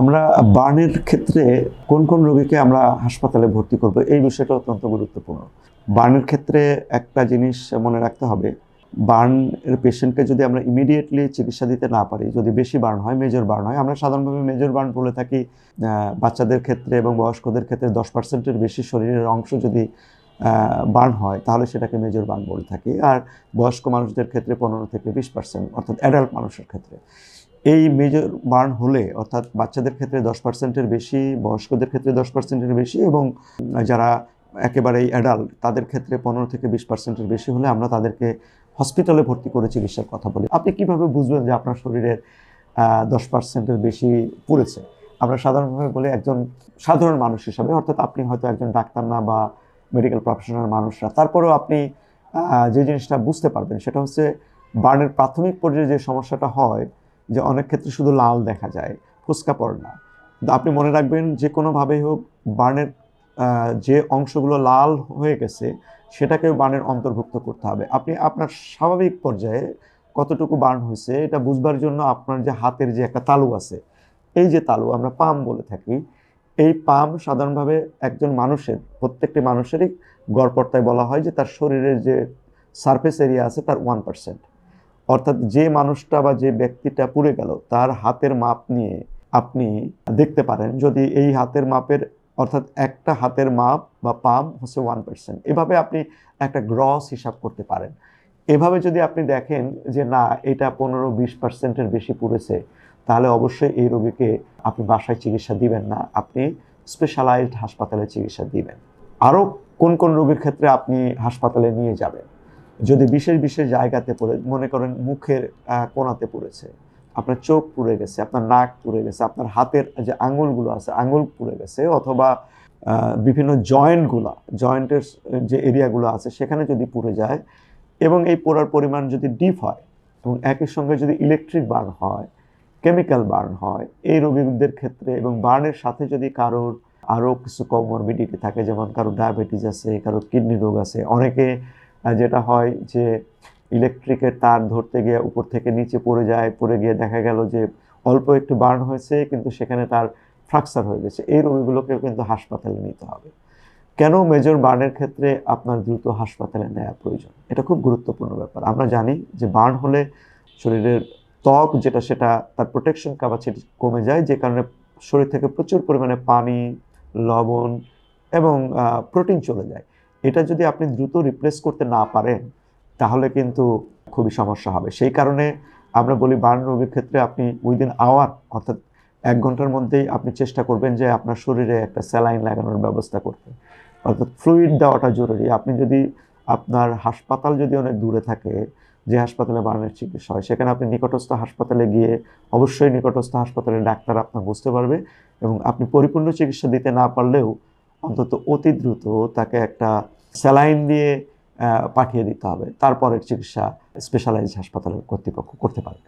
আমরা বার্নের ক্ষেত্রে কোন কোন রোগীকে আমরা হাসপাতালে ভর্তি করব, এই বিষয়টা অত্যন্ত গুরুত্বপূর্ণ। বার্নের ক্ষেত্রে একটা জিনিস মনে রাখতে হবে বার্নের পেশেন্টকে যদি আমরা ইমিডিয়েটলি চিকিৎসা দিতে না পারি, যদি বেশি বার্ন হয়, মেজর বার্ন হয়, আমরা সাধারণভাবে মেজর বার্ন বলে থাকি বাচ্চাদের ক্ষেত্রে এবং বয়স্কদের ক্ষেত্রে দশ পার্সেন্টের বেশি শরীরের অংশ যদি বার্ন হয়, তাহলে সেটাকে মেজর বার্ন বলে থাকি। আর বয়স্ক মানুষদের ক্ষেত্রে পনেরো থেকে বিশ পার্সেন্ট অর্থাৎ অ্যাডাল্ট মানুষের ক্ষেত্রে। এই মেজর বার্ন হলে, অর্থাৎ বাচ্চাদের ক্ষেত্রে দশ পার্সেন্টের বেশি, বয়স্কদের ক্ষেত্রে দশ পার্সেন্টের বেশি এবং যারা একেবারেই অ্যাডাল্ট তাদের ক্ষেত্রে পনেরো থেকে বিশ পার্সেন্টের বেশি হলে আমরা তাদেরকে হসপিটালে ভর্তি করে চিকিৎসার কথা বলি। আপনি কীভাবে বুঝবেন যে আপনার শরীরের দশ পার্সেন্টের বেশি পড়েছে? আমরা সাধারণভাবে বলি একজন সাধারণ মানুষ হিসাবে, অর্থাৎ আপনি হয়তো একজন ডাক্তার না বা মেডিকেল প্রফেশনাল মানুষরা তারপরেও আপনি যে জিনিসটা বুঝতে পারবেন সেটা হচ্ছে বার্নের প্রাথমিক পর্যায়ে যে সমস্যাটা হয় যে অনেক ক্ষেত্রে শুধু লাল দেখা যায় ফুসকা পড়ে না। আপনি মনে রাখবেন যে কোনোভাবেই হোক বার্নের যে অংশগুলো লাল হয়ে গেছে, সেটাকেও বার্নের অন্তর্ভুক্ত করতে হবে। আপনি আপনার স্বাভাবিক পর্যায়ে কতটুকু বার্ন হয়েছে, এটা বুঝবার জন্য আপনার যে হাতের যে একটা তালু আছে, এই যে তালু আমরা পাম বলে থাকি, এই পাম সাধারণভাবে একজন মানুষের, প্রত্যেকটি মানুষেরই গড়পড়তায় বলা হয় যে তার শরীরের যে সারফেস এরিয়া আছে তার ওয়ান পার্সেন্ট অর্থাৎ যে মানুষটা বা যে ব্যক্তিটা পুড়ে গেল, তার হাতের মাপ নিয়ে আপনি দেখতে পারেন যদি এই হাতের মাপের, অর্থাৎ একটা হাতের মাপ বা পাম হচ্ছে ওয়ান পার্সেন্ট এভাবে আপনি একটা গ্রস হিসাব করতে পারেন। এভাবে যদি আপনি দেখেন যে না, এটা পনেরো বিশ পার্সেন্টের বেশি পুড়েছে, তাহলে অবশ্যই এই রোগীকে আপনি বাসায় চিকিৎসা দিবেন না, আপনি স্পেশালাইজড হাসপাতালে চিকিৎসা দিবেন। আরও কোন কোন রোগীর ক্ষেত্রে আপনি হাসপাতালে নিয়ে যাবেন? যদি বিশেষ বিশেষ জায়গাতে পড়ে, মনে করেন মুখের কোনাতে পড়েছে, আপনার চোখ পুড়ে গেছে, আপনার নাক পুড়ে গেছে, আপনার হাতের যে আঙুলগুলো আছে, আঙুল পুড়ে গেছে, অথবা বিভিন্ন জয়েন্টগুলো, জয়েন্টের যে এরিয়াগুলো আছে, সেখানে যদি পুড়ে যায় এবং এই পোড়ার পরিমাণ যদি ডিপ হয় এবং একই সঙ্গে যদি ইলেকট্রিক বার্ন হয়, কেমিক্যাল বার্ন হয়, এই রোগীদের ক্ষেত্রে এবং বার্নের সাথে যদি কারোর আরও কিছু কমরবিডিটি থাকে, যেমন কারও ডায়াবেটিস আছে, কারও কিডনি রোগ আছে, অনেকে যেটা হয় যে ইলেকট্রিকের তার ধরতে গিয়ে উপর থেকে নিচে পড়ে যায়, পড়ে গিয়ে দেখা গেল যে অল্প একটু বার্ন হয়েছে, কিন্তু সেখানে তার ফ্র্যাকচার হয়ে গেছে। এই রোগীগুলোকেও কিন্তু হাসপাতালে নিতে হবে। কেন মেজর বার্নের ক্ষেত্রে আপনার দ্রুত হাসপাতালে নেওয়া প্রয়োজন? এটা খুব গুরুত্বপূর্ণ ব্যাপার। আমরা জানি যে বার্ন হলে শরীরের ত্বক যেটা সেটা তার প্রোটেকশন ক্যাপাসিটি কমে যায়, যে কারণে শরীর থেকে প্রচুর পরিমাণে পানি, লবণ এবং প্রোটিন চলে যায়। এটা যদি আপনি দ্রুত রিপ্লেস করতে না পারেন, তাহলে কিন্তু খুবই সমস্যা হবে। সেই কারণে আমরা বলি বার্ন রোগীর ক্ষেত্রে আপনি উইদিন আওয়ার অর্থাৎ এক ঘণ্টার মধ্যেই আপনি চেষ্টা করবেন যে আপনার শরীরে একটা স্যালাইন লাগানোর ব্যবস্থা করতে। অর্থাৎ ফ্লুইড দেওয়াটা জরুরি। আপনি যদি আপনার হাসপাতাল যদি অনেক দূরে থাকে, যে হাসপাতালে বার্নের চিকিৎসা হয়, সেখানে আপনি নিকটস্থ হাসপাতালে গিয়ে অবশ্যই নিকটস্থ হাসপাতালের ডাক্তার আপনার বুঝতে পারবে এবং আপনি পরিপূর্ণ চিকিৎসা দিতে না পারলেও অন্তত অতি দ্রুত তাকে একটা স্যালাইন দিয়ে পাঠিয়ে দিতে হবে। তারপরের চিকিৎসা স্পেশালাইজ হাসপাতালের কর্তৃপক্ষ করতে পারবে।